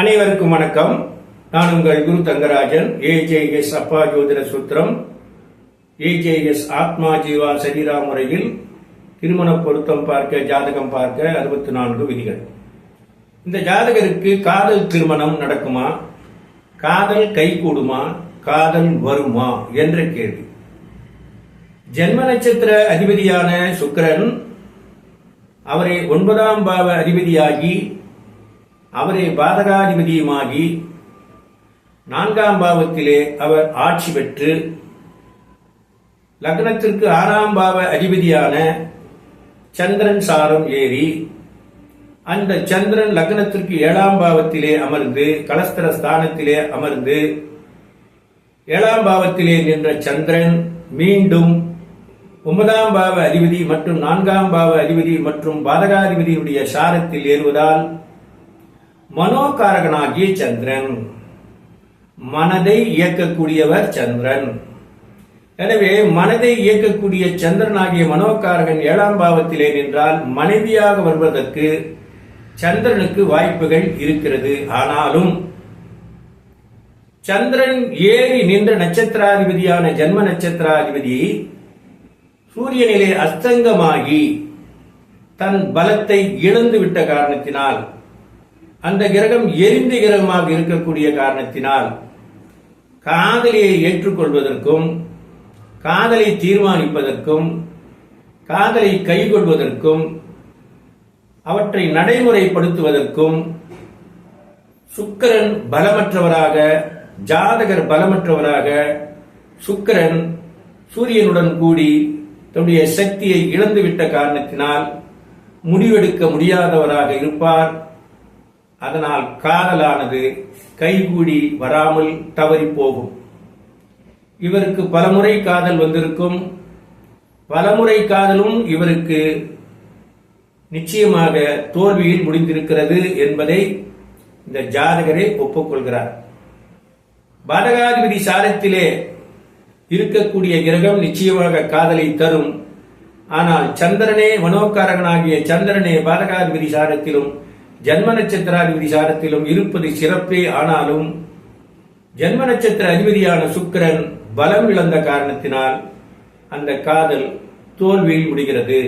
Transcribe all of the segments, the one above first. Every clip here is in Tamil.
அனைவருக்கும் வணக்கம். நான் உங்கள் குரு தங்கராஜன் ஏஜேஎஸ் அப்பா ஜோதிட சூத்திரம் ஏஜேஎஸ் ஆத்மா ஜீவா சரீரா முறையில் திருமண பொருத்தம் பார்க்க ஜாதகம் பார்க்க அறுபத்தி நான்கு விதிகள். இந்த ஜாதகருக்கு காதல் திருமணம் நடக்குமா? காதல் கைகூடுமா காதல் வருமா? என்ற கேள்வி. ஜென்ம நட்சத்திர அதிபதியான சுக்கரன் அவரை ஒன்பதாம் பாவ அதிபதியாகி அவரே பாதகாதிபதியுமாகி நான்காம் பாவத்திலே அவர் ஆட்சி பெற்று லக்னத்திற்கு ஆறாம் பாவ அதிபதியான சந்திரன் சாரம் ஏறி அந்த சந்திரன் லக்னத்திற்கு ஏழாம் பாவத்திலே அமர்ந்து கலஸ்தர ஸ்தானத்திலே அமர்ந்து ஏழாம் பாவத்திலே நின்ற சந்திரன் மீண்டும் ஒன்பதாம் பாவ அதிபதி மற்றும் நான்காம் பாவ அதிபதி மற்றும் பாதகாதிபதியுடைய சாரத்தில் ஏறுவதால் மனோகாரகனாகிய சந்திரன். மனதை இயக்கக்கூடியவர் சந்திரன். எனவே மனதை இயக்கக்கூடிய சந்திரனாகிய மனோகாரகன் ஏழாம் பாவத்திலே நின்றால் மனைவியாக வருவதற்கு சந்திரனுக்கு வாய்ப்புகள் இருக்கிறது. ஆனாலும் சந்திரன் ஏறி நின்ற நட்சத்திராதிபதியான ஜன்ம நட்சத்திராதிபதி சூரியனிலே அஸ்தங்கமாகி தன் பலத்தை இழந்து விட்ட காரணத்தினால் அந்த கிரகம் எரிந்த கிரகமாக இருக்கக்கூடிய காரணத்தினால் காதலியை ஏற்றுக்கொள்வதற்கும் காதலை தீர்மானிப்பதற்கும் காதலை கைகொள்வதற்கும் அவற்றை நடைமுறைப்படுத்துவதற்கும் சுக்கிரன் பலமற்றவராக ஜாதகர் பலமற்றவராக சுக்கிரன் சூரியனுடன் கூடி தன்னுடைய சக்தியை இழந்துவிட்ட காரணத்தினால் முடிவெடுக்க முடியாதவராக இருப்பார். அதனால் காதலானது கைகூடி வராமல் தவறி போகும். இவருக்கு பலமுறை காதல் வந்திருக்கும். பலமுறை காதலும் இவருக்கு நிச்சயமாக தோல்வியில் முடிந்திருக்கிறது என்பதை இந்த ஜாதகரை ஒப்புக்கொள்கிறார். பாதகாதிபதி சாரத்திலே இருக்கக்கூடிய கிரகம் நிச்சயமாக காதலை தரும். ஆனால் சந்திரனே மனோகாரகனாகிய சந்திரனே பாதகாதிபதி சாரத்திலும் ஜன்ம நட்சத்திராதிபதி சாரத்திலும் இருப்பது சிறப்பே ஆனாலும் ஜென்ம நட்சத்திர அதிபதியான சுக்கிரன் பலம் இழந்த காரணத்தினால் அந்த காதல் தோல்வியில் முடிகிறது.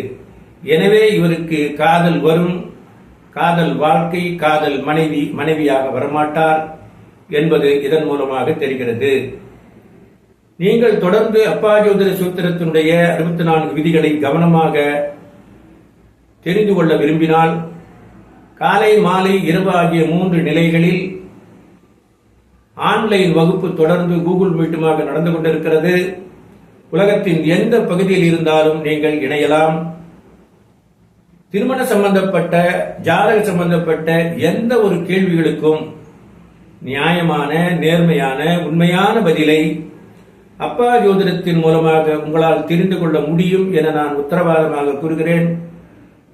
எனவே இவருக்கு காதல் வரும் காதல் வாழ்க்கை காதல் மனைவி மனைவியாக வரமாட்டார் என்பது இதன் மூலமாக தெரிகிறது. நீங்கள் தொடர்ந்து அப்பா ஜோதிட சூத்திரத்தினுடைய அறுபத்தி நான்கு விதிகளை கவனமாக தெரிந்து கொள்ள விரும்பினால் காலை மாலை இரவு ஆகிய மூன்று நிலைகளில் ஆன்லைன் வகுப்பு தொடர்ந்து கூகுள் மீட்டுமாக நடந்து கொண்டிருக்கிறது. உலகத்தின் எந்த பகுதியில் இருந்தாலும் நீங்கள் இணையலாம். திருமண சம்பந்தப்பட்ட ஜாதக சம்பந்தப்பட்ட எந்த ஒரு கேள்விகளுக்கும் நியாயமான நேர்மையான உண்மையான பதிலை அப்பா ஜோதிடத்தின் மூலமாக உங்களால் தெரிந்து கொள்ள முடியும் என நான் உத்தரவாதமாக கூறுகிறேன்.